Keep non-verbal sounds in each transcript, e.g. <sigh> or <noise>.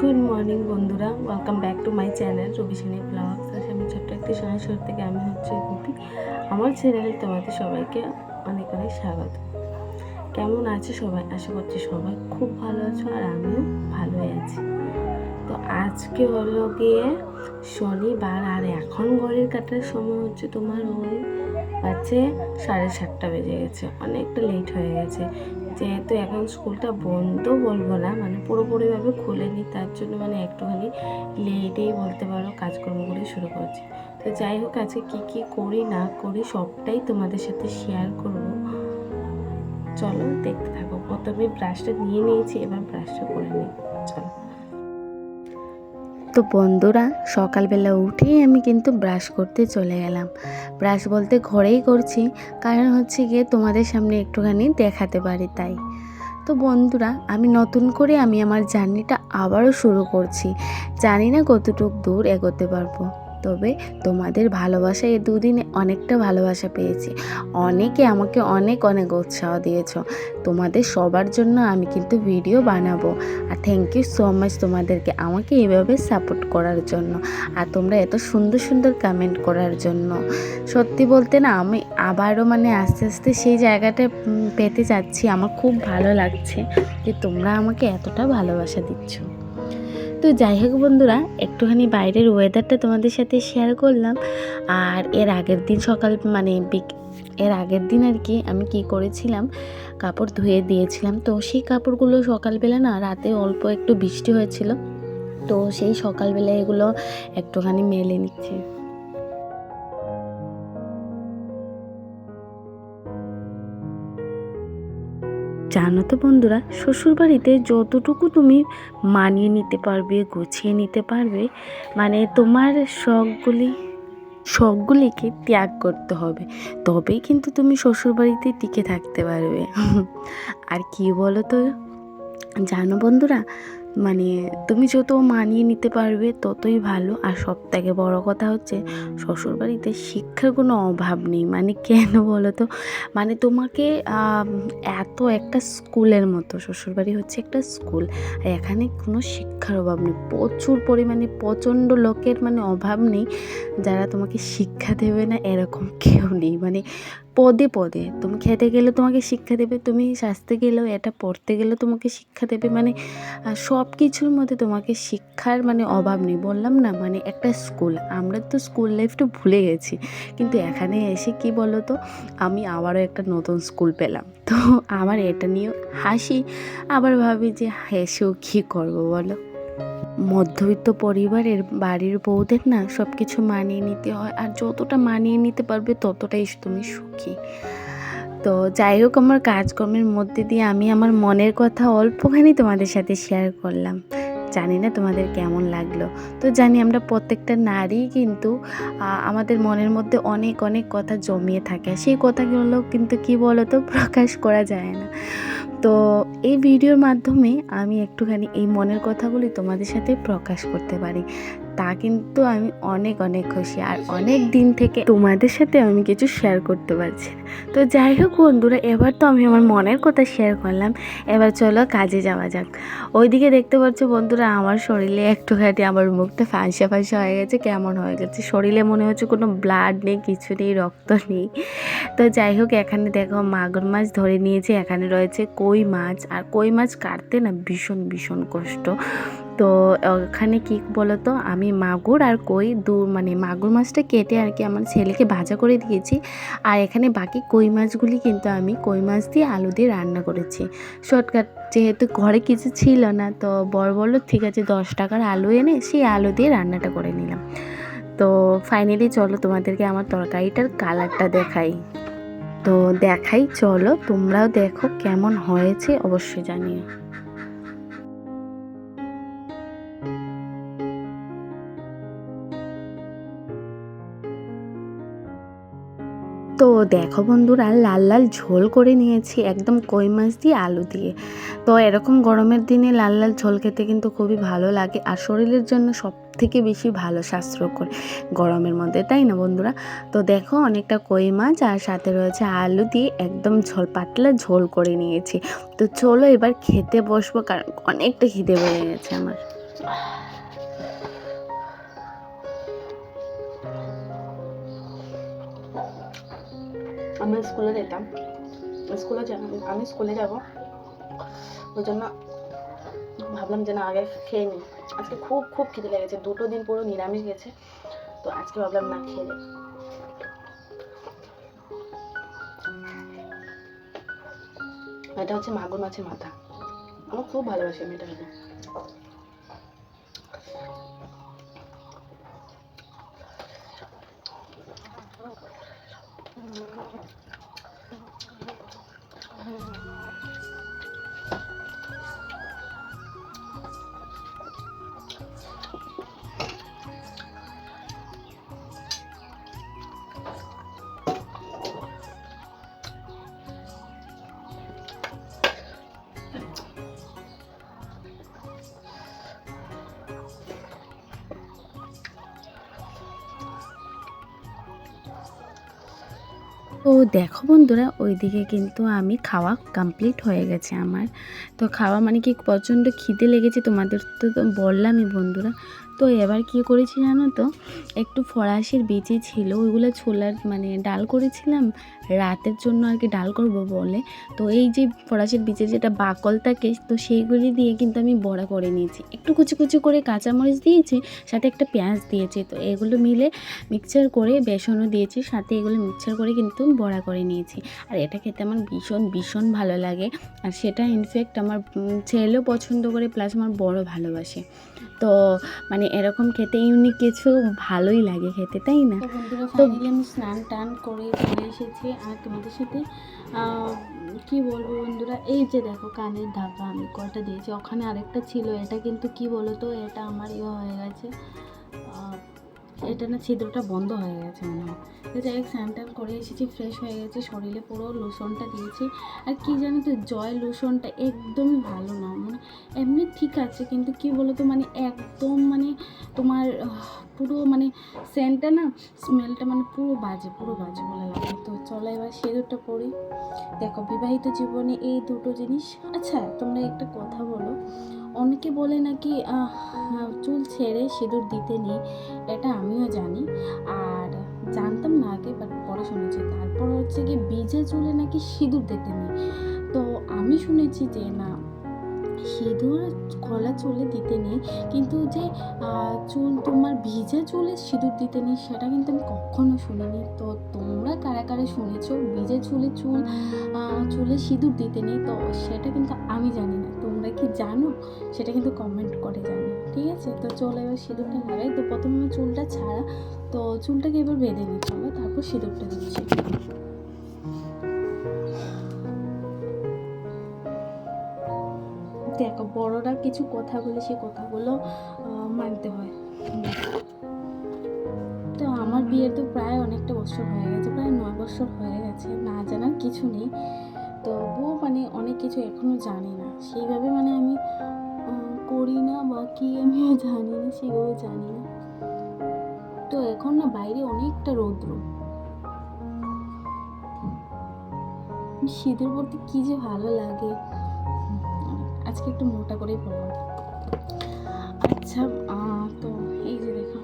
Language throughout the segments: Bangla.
গুড মর্নিং বন্ধুরা। Welcome back to my channel Rabishani blogs আজ আমি ছোট্ট একটি সোনাশ্বর থেকে আমি হচ্ছে গুপি আমার চ্যানেলে তোমাদের সবাইকে অনেক অনেক স্বাগত। কেমন আছে সবাই? আশা করছি সবাই খুব ভালো আছো আর আমিও ভালোই আছি। তো আজকে হলো গিয়ে শনিবার আর এখন ঘড়ির কাটার সময় হচ্ছে তোমার ওই আছে সাড়ে সাতটা বেজে গেছে। অনেকটা লেট হয়ে গেছে। যেহেতু এখন স্কুলটা বন্ধ বলব না মানে পুরোপুরিভাবে খুলেনি, তার জন্য মানে একটুখানি লেটেই বলতে পারো কাজকর্মগুলি শুরু করছি। তো যাই হোক, আজকে কী কী করি না করি সবটাই তোমাদের সাথে শেয়ার করব। চলো দেখতে থাকো। প্রথমে ব্রাশটা নিয়ে নিয়েছি, এবার ব্রাশটা করে নিই। চলো। তো বন্ধুরা, সকালবেলা উঠেই আমি কিন্তু ব্রাশ করতে চলে গেলাম। ব্রাশ বলতে ঘরেই করছি, কারণ হচ্ছে গিয়ে তোমাদের সামনে একটুখানি দেখাতে পারি তাই। তো বন্ধুরা, আমি নতুন করে আমি আমার জার্নিটা আবারও শুরু করছি। জানি না কতটুক দূর এগোতে পারব। তবে তোমাদের ভালোবাসা এই দুদিনে অনেকটা ভালোবাসা পেয়েছি। অনেকে আমাকে অনেক অনেক উৎসাহ দিয়েছ। তোমাদের সবার জন্য আমি কিন্তু ভিডিও বানাবো। আর থ্যাংক ইউ সো মাচ তোমাদেরকে আমাকে এইভাবে সাপোর্ট করার জন্য। আর তোমরা এত সুন্দর সুন্দর কমেন্ট করার জন্য। সত্যি বলতে না, আমি আবারও মানে আস্তে আস্তে সেই জায়গাটা পেতে যাচ্ছি। আমার খুব ভালো লাগছে যে তোমরা আমাকে এতটা ভালোবাসা দিচ্ছ। তো যাই হোক বন্ধুরা, একটুখানি বাইরের ওয়েদারটা তোমাদের সাথে শেয়ার করলাম। আর এর আগের দিন সকাল মানে এর আগের দিন আর কি আমি কি করেছিলাম, কাপড় ধুয়ে দিয়েছিলাম। তো সেই কাপড়গুলো সকালবেলা না, রাতে অল্প একটু বৃষ্টি হয়েছিল। তো সেই সকালবেলা এগুলো একটুখানি মেলে নিচ্ছি। জানো তো বন্ধুরা, শ্বশুরবাড়িতে যতটুকু তুমি মানিয়ে নিতে পারবে, গুছিয়ে নিতে পারবে মানে তোমার শখগুলি, শখগুলিকে ত্যাগ করতে হবে। তবেই কিন্তু তুমি শ্বশুরবাড়িতে টিকে থাকতে পারবে। <laughs> আর কি বলো তো? জানো বন্ধুরা মানে তুমি যত মানিয়ে নিতে পারবে ততই ভালো। আর সব থেকে বড় কথা হচ্ছে শ্বশুরবাড়িতে শিক্ষার কোনো অভাব নেই। মানে কেন বলো তো মানে তোমাকে এত একটা স্কুলের মতো, শ্বশুরবাড়ি হচ্ছে একটা স্কুল। আর এখানে কোনো শিক্ষার অভাব নেই। প্রচুর পরিমাণে প্রচণ্ড লোকের মানে অভাব নেই। যারা তোমাকে শিক্ষা দেবে না এরকম কেউ নেই। মানে পদে পদে। তুমি খেতে গেলে তোমাকে শিক্ষা দেবে, তুমি সাজতে গেলেও এটা, পড়তে গেলেও তোমাকে শিক্ষা দেবে। মানে সব কিছুর মধ্যে তোমাকে শিক্ষার মানে অভাব নেই। বললাম না মানে একটা স্কুল। আমরা তো স্কুল লাইফটা ভুলে গেছি। কিন্তু এখানে এসে কি বলো তো আমি আবারও একটা নতুন স্কুল পেলাম। তো আমার এটা নিয়েও হাসি। আবার ভাবি যে হেসেও কী করব বলো? মধ্যবিত্ত পরিবারের বাড়ির বউদের না সব কিছু মানিয়ে নিতে হয়, আর যতটা মানিয়ে নিতে পারবে ততটাই তুমি সুখী। তো যাই হোক, আমার কাজকর্মের মধ্যে দিয়ে আমি আমার মনের কথা অল্পখানি তোমাদের সাথে শেয়ার করলাম। জানি না তোমাদের কেমন লাগল। তো জানি আমরা প্রত্যেকটা নারী কিন্তু আমাদের মনের মধ্যে অনেক অনেক কথা জমিয়ে থাকে। সেই কথাগুলো কিন্তু কি বলো তো প্রকাশ করা যায় না। তো এই ভিডিওর মাধ্যমে আমি একটুখানি এই মনের কথাগুলি তোমাদের সাথে প্রকাশ করতে পারি। তা কিন্তু আমি অনেক অনেক খুশি। আর অনেক দিন থেকে তোমাদের সাথে আমি কিছু শেয়ার করতে পারছি। তো যাই হোক বন্ধুরা, এবার তো আমি আমার মনের কথা শেয়ার করলাম। এবার চলো কাজে যাওয়া যাক। ওইদিকে দেখতে পাচ্ছ বন্ধুরা, আমার শরীরে একটুখানি আমার মুখটা ফাঁসা ফাঁসা হয়ে গেছে, কেমন হয়ে গেছে? শরীরে মনে হচ্ছে কোনো ব্লাড নেই, কিছু নেই, রক্ত নেই। তো যাই হোক, এখানে দেখো মাগুর মাছ ধরে নিয়েছি, এখানে রয়েছে কই মাছ। আর কই মাছ কাটতে না ভীষণ ভীষণ কষ্ট। তো, ওখানে কি বলতো? আমি মাগুর আর কই দু মানে মাগুর মাছটা কেটে আর কি আমার ছেলেকে ভাজা করে দিয়েছি। আর এখানে বাকি কই মাছগুলি কিন্তু আমি কই মাছ দিয়ে আলু দিয়ে রান্না করেছি। শর্টকাট যেহেতু ঘরে কিছু ছিল না, তো বড় বলল, ঠিক আছে, দশ টাকার আলু এনে সেই আলু দিয়ে রান্নাটা করে নিলাম। তো ফাইনালি চলো তোমাদেরকে আমার তরকারিটার কালারটা দেখাই। তো দেখাই, চলো তোমরাও দেখো কেমন হয়েছে, অবশ্যই জানিও। তো দেখো বন্ধুরা, লাল লাল ঝোল করে নিয়েছি, একদম কই মাছ দিয়ে আলু দিয়ে। তো এরকম গরমের দিনে লাল লাল ঝোল খেতে কিন্তু খুবই ভালো লাগে আর শরীরের জন্য সব থেকে বেশি ভালো স্বাস্থ্যকর গরমের মধ্যে, তাই না বন্ধুরা? তো দেখো অনেকটা কই মাছ আর সাথে রয়েছে আলু দিয়ে একদম ঝোল, পাতলা ঝোল করে নিয়েছি। তো চলো এবার খেতে বসবো কারণ অনেকটা খিদে বেড়ে গেছে আমার। আমি স্কুলে যেতাম, স্কুলে আমি স্কুলে যাব। ওই জন্য ভাবলাম যে না, আগে খেয়ে নিই। আজকে খুব খুব খিদে লেগেছে। দুটো দিন পুরো নিরামিষ গেছে, তো আজকে ভাবলাম না, খেয়ে। এটা হচ্ছে মাগুর মাছের মাথা। আমার খুব ভালোবাসি আমি এটা তো দেখো বন্ধুরা, ওইদিকে কিন্তু আমি খাওয়া কমপ্লিট হয়ে গেছে আমার। তো খাওয়া মানে কি, প্রচণ্ড খিদে লেগেছে তোমাদের তো বললামই বন্ধুরা। তো এবার কি করেছি জানো তো, একটু ফরাসির বিচি ছিল, ওইগুলো ছোলার মানে ডাল করেছিলাম, রাতের জন্য আর কি ডাল করব বলে। তো এই যে ফরাসির বীজের যেটা বাকল থাকে, তো সেইগুলি দিয়ে কিন্তু আমি বড়া করে নিয়েছি। একটু কুচি কুচি করে কাঁচামরিচ দিয়েছি, সাথে একটা পেঁয়াজ দিয়েছি। তো এগুলো মিলে মিক্সচার করে বেসনও দিয়েছি, সাথে এগুলো মিক্সচার করে কিন্তু বড়া করে নিয়েছি। আর এটা খেতে আমার ভীষণ ভীষণ ভালো লাগে। আর সেটা ইনফ্যাক্ট আমার ছেলেও পছন্দ করে প্লাস আমার বড় ভালোবাসে। তো মানে এরকম খেতে ইউনিক কিছু ভালোই লাগে খেতে তাই না? তো আমি স্নান টান করে চলে এসেছি। আর তোমাদের সাথে কি বলব বন্ধুরা? এই যে দেখো কানের ধাগা আমি কয়টা দিয়েছি। ওখানে আরেকটা ছিল এটা কিন্তু কি বলো তো এটা আমার ইয়ে হয়ে গেছে। এটা না ছিদ্রটা বন্ধ হয়ে গেছে মনে হয়। তো যাই হোক স্নান টান করে এসেছি ফ্রেশ হয়ে গেছে, শরীরে পুরো লোশনটা দিয়েছি। আর কি জানো তো, জয় লোশনটা একদমই ভালো না। মানে এমনি ঠিক আছে, কিন্তু কি বলো তো মানে একদম মানে তোমার পুরো মানে সেন্টটা না স্মেলটা মানে পুরো বাজে পুরো বাজে বলে লাগে। তো চলো এবার সিঁদুরটা পরি। দেখো, বিবাহিত জীবনে এই দুটো জিনিস আচ্ছা তোমরা একটা কথা বলো। অনেকে বলে নাকি চুল ছেড়ে সিঁদুর দিতে নেই। এটা আমিও জানি। আর জানতাম না আগে বাট পরে শুনেছি। তারপর হচ্ছে কি বীজে চুলে নাকি সিঁদুর দিতে নেই। তো আমি শুনেছি যে, না, সিঁদুর গলা চুলে দিতে নেই, কিন্তু যে চুল, তোমার ভিজে চুলে সিঁদুর দিতে নেই, সেটা কিন্তু আমি কখনো শুনিনি। তো তোমরা কারা কারা শুনেছো ভিজে চুলে চুল চুলে সিঁদুর দিতে নেই? তো সেটা কিন্তু আমি জানি না। কি জানো? সেটা কিন্তু কমেন্ট করে জানো, ঠিক আছে? তো চলো এবার সিঁদুরটা লাগাই। তো প্রথমে চুলটা ছাড়া, তো চুলটাকে এবার বেঁধে নিচ্ছি আমরা তারপর সিঁদুরটা দিচ্ছি দেখো, বড়রা কিছু কথা বলে সেই কথাগুলো মানতে হয়। তো আমার বিয়ের তো প্রায় অনেকটা বছর হয়ে গেছে, প্রায় নয় বছর হয়ে গেছে, না জানার কিছু নেই। তবুও মানে অনেক কিছু এখনও জানি না। সেইভাবে মানে আমি করি না বা কী আমি জানি না, সেইভাবে জানি না। তো এখন না বাইরে অনেকটা রৌদ্র। শীতের পড়তে কী যে ভালো লাগে। আজকে একটু মোটা করেই পড়লাম আচ্ছা তো এই যে দেখো।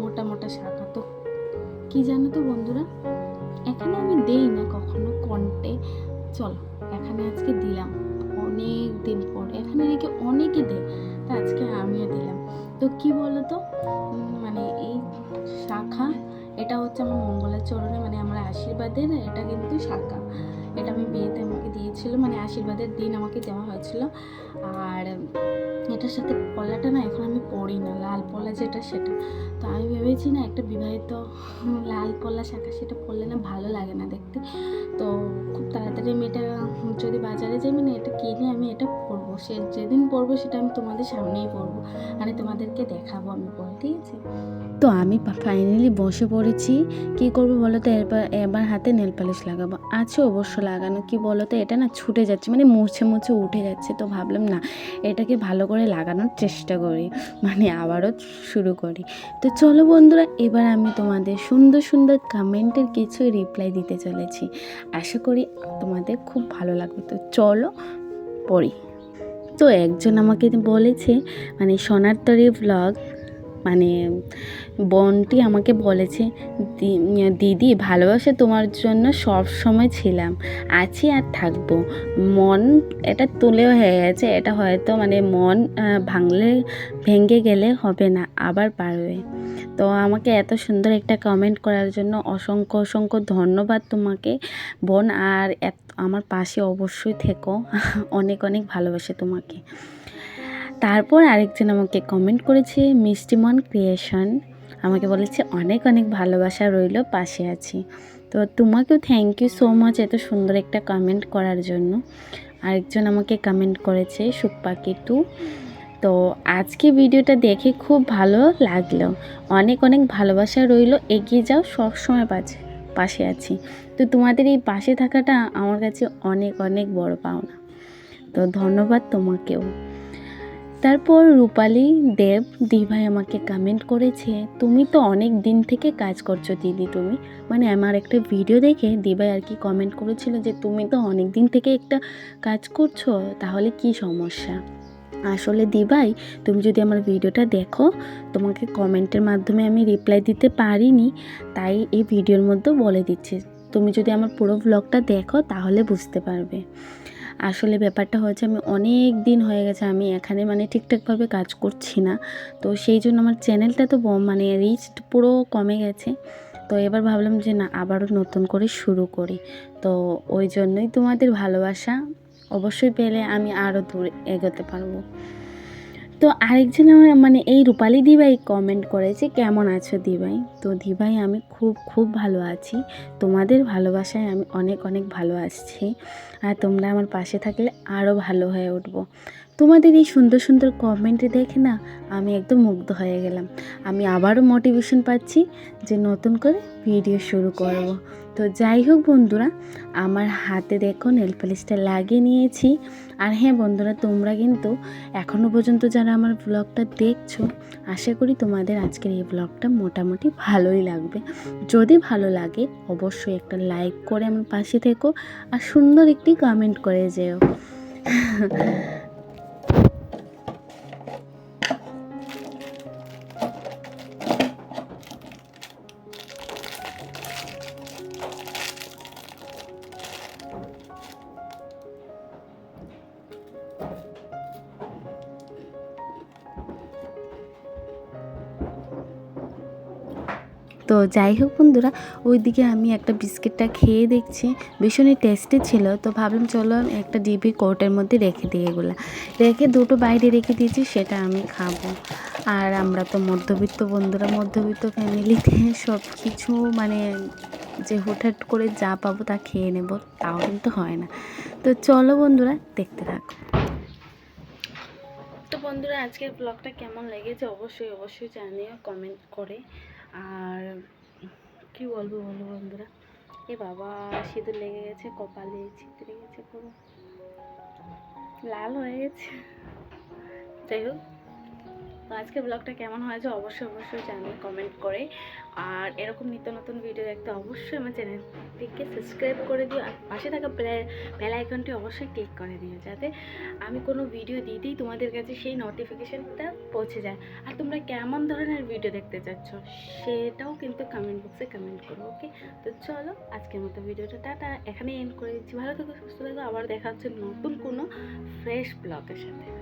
মোটা মোটা শাখা। তো কী জানো তো বন্ধুরা? এখানে আজকে দিলাম। অনেক দিন পর। এখানে নাকি অনেকে দেয়, তা আজকে আমিও দিলাম। তো কি বলো তো মানে এই শাখা, এটা হচ্ছে আমার মঙ্গলের চরণে মানে আমার আশীর্বাদের, এটা কিন্তু শাখা। এটা আমি বিয়েতে আমাকে দিয়েছিল মানে আশীর্বাদের দিন আমাকে দেওয়া হয়েছিল। আর এটার সাথে পলাটা না এখন আমি পরি না, লাল পলা যেটা সেটা। তো আমি ভেবেছি না একটা বিবাহিত লাল পলা শাখা সেটা পরলে না ভালো লাগে না দেখতে। তো খুব তাড়াতাড়ি আমি এটা যদি বাজারে যাই মানে এটা কিনে আমি এটা পরবো। সে যেদিন পরবো সেটা আমি তোমাদের সামনেই পরবো। মানে তোমাদেরকে দেখাবো আমি পরে, ঠিক আছে? তো আমি ফাইনালি বসে পড়েছি। কি করব বলো তো? এরপর এবার হাতে নেল পালিশ লাগাবো। আছে অবশ্য। লাগানো, কি বলো তো এটা না ছুটে যাচ্ছে মানে মুছে মুছে উঠে যাচ্ছে। তো ভাবলাম, না, এটাকে ভালো করে লাগানোর চেষ্টা করি মানে আবারও শুরু করি। তো চলো বন্ধুরা, এবার আমি তোমাদের সুন্দর সুন্দর কমেন্টের কিছু রিপ্লাই দিতে চলেছি। আশা করি তোমাদের খুব ভালো লাগবে। তো চলো পড়ি। তো একজন আমাকে বলেছে মানে সোনার তরী ব্লগ মানে বোনটি আমাকে বলেছে, "দি- দিদি ভালোবাসা তোমার জন্য সব সময় ছিলাম, আছি আর থাকব। মন এটা তুলেও হয়ে গেছে, এটা হয়তো মানে মন ভাঙলে, ভেঙে গেলে হবে না, আবার পারবে তো আমাকে এত সুন্দর একটা কমেন্ট করার জন্য অসংখ্য অসংখ্য ধন্যবাদ তোমাকে, বোন। আর আমার পাশে অবশ্যই থেকো। অনেক অনেক ভালোবাসে তোমাকে। তারপর আরেকজন আমাকে কমেন্ট করেছে মিষ্টিমন ক্রিয়েশন আমাকে বলেছে, অনেক অনেক ভালোবাসা রইল, পাশে আছি। তো তোমাকেও থ্যাংক ইউ সো মাচ এত সুন্দর একটা কমেন্ট করার জন্য। আরেকজন আমাকে কমেন্ট করেছে সুখপাখি টু তো আজকে ভিডিওটা দেখে খুব ভালো লাগল। অনেক অনেক ভালোবাসা রইল, এগিয়ে যাও সব সময় পাশে পাশে আছি। তো তোমাদের এই পাশে থাকাটা আমার কাছে অনেক অনেক বড় পাওনা। তো ধন্যবাদ তোমাকেও। তারপর রূপালী, দেব, দিভাই আমাকে কমেন্ট করেছে, তুমি তো অনেক দিন থেকে কাজ করছ দিদি তুমি। মানে আমার একটা ভিডিও দেখে দিভাই আর কি কমেন্ট করেছিল যে, তুমি তো অনেক দিন থেকে একটা কাজ করছ, তাহলে কি সমস্যা? আসলে দিভাই, তুমি যদি আমার ভিডিওটা দেখো, তোমাকে কমেন্টের মাধ্যমে আমি রিপ্লাই দিতে পারিনি, তাই এই ভিডিওর মধ্যে বলে দিচ্ছি। তুমি যদি আমার পুরো ব্লগটা দেখো, তাহলে বুঝতে পারবে। আসলে ব্যাপারটা হয়েছে আমি অনেক দিন হয়ে গেছে আমি এখানে মানে ঠিকঠাকভাবে কাজ করছি না। তো সেই জন্য আমার চ্যানেলটা তো মানে রিচ পুরো কমে গেছে। তো এবার ভাবলাম যে না, আবারও নতুন করে শুরু করি। তো ওই জন্যই তোমাদের ভালোবাসা অবশ্যই পেলে আমি আরও দূরে এগোতে পারব। তো আরেকজন আমার মানে এই রূপালী দিভাই কমেন্ট করেছে, কেমন আছো দিভাই তো দিভাই আমি খুব খুব ভালো আছি। তোমাদের ভালোবাসায় আমি অনেক অনেক ভালো আসছি। আর তোমরা আমার পাশে থাকলে আরও ভালো হয়ে উঠবো। তোমাদের এই সুন্দর সুন্দর কমেন্ট দেখে না আমি একদম মুগ্ধ হয়ে গেলাম। আমি আবারও মোটিভেশন পাচ্ছি যে নতুন করে ভিডিও শুরু করব। তো যাই হোক বন্ধুরা, আমার হাতে দেখো নেল পালিশটা লাগিয়ে নিয়েছি। আর হ্যাঁ বন্ধুরা, তোমরা কিন্তু এখনও পর্যন্ত যারা আমার ব্লগটা দেখছ, আশা করি তোমাদের আজকের এই ব্লগটা মোটামুটি ভালোই লাগবে। যদি ভালো লাগে, অবশ্যই একটা লাইক করে আমার পাশে থেকো আর সুন্দর একটি কমেন্ট করে যেও। তো যাই হোক বন্ধুরা, ওইদিকে আমি একটা বিস্কিটটা খেয়ে দেখছি। ভীষণই টেস্টি ছিল। তো ভাবলাম চলো একটা ডিবি কোর্টের মধ্যে রেখে দিই এগুলো। রেখে দুটো বাইরে রেখে দিয়েছি, সেটা আমি খাব। আর আমরা তো মধ্যবিত্ত বন্ধুরা, মধ্যবিত্ত ফ্যামিলিতে সব কিছু মানে যে হুটহাট করে যা পাবো তা খেয়ে নেব, তাও কিন্তু হয় না। তো চলো বন্ধুরা, দেখতে থাকো। তো বন্ধুরা, আজকের ব্লগটা কেমন লেগেছে অবশ্যই অবশ্যই জানিও কমেন্ট করে। আর কি বলব বলো বন্ধুরা? এ বাবা, সিঁদুর লেগে গেছে, কপালে ছিটে গেছে পুরো। লাল হয়ে গেছে। যাই হোক। তো আজকের ব্লগটা কেমন হয়েছে অবশ্যই অবশ্যই জানিয়ে কমেন্ট করে। আর এরকম নিত্য নতুন ভিডিও দেখতে অবশ্যই আমার চ্যানেলটিকে সাবস্ক্রাইব করে দিও। আর পাশে থাকা বেল আইকনটি অবশ্যই ক্লিক করে দিও, যাতে আমি কোনো ভিডিও দিতেই তোমাদের কাছে সেই নোটিফিকেশানটা পৌঁছে যায়। আর তোমরা কেমন ধরনের ভিডিও দেখতে চাচ্ছ, সেটাও কিন্তু কমেন্ট বক্সে কমেন্ট করো ওকে তো চলো, আজকের মতো ভিডিওটা টাটা। এখানে এন্ড করে দিচ্ছি। ভালো থেকো, সুস্থ থেকো। আবার দেখা হচ্ছে নতুন কোনো ফ্রেশ ব্লগের সাথে।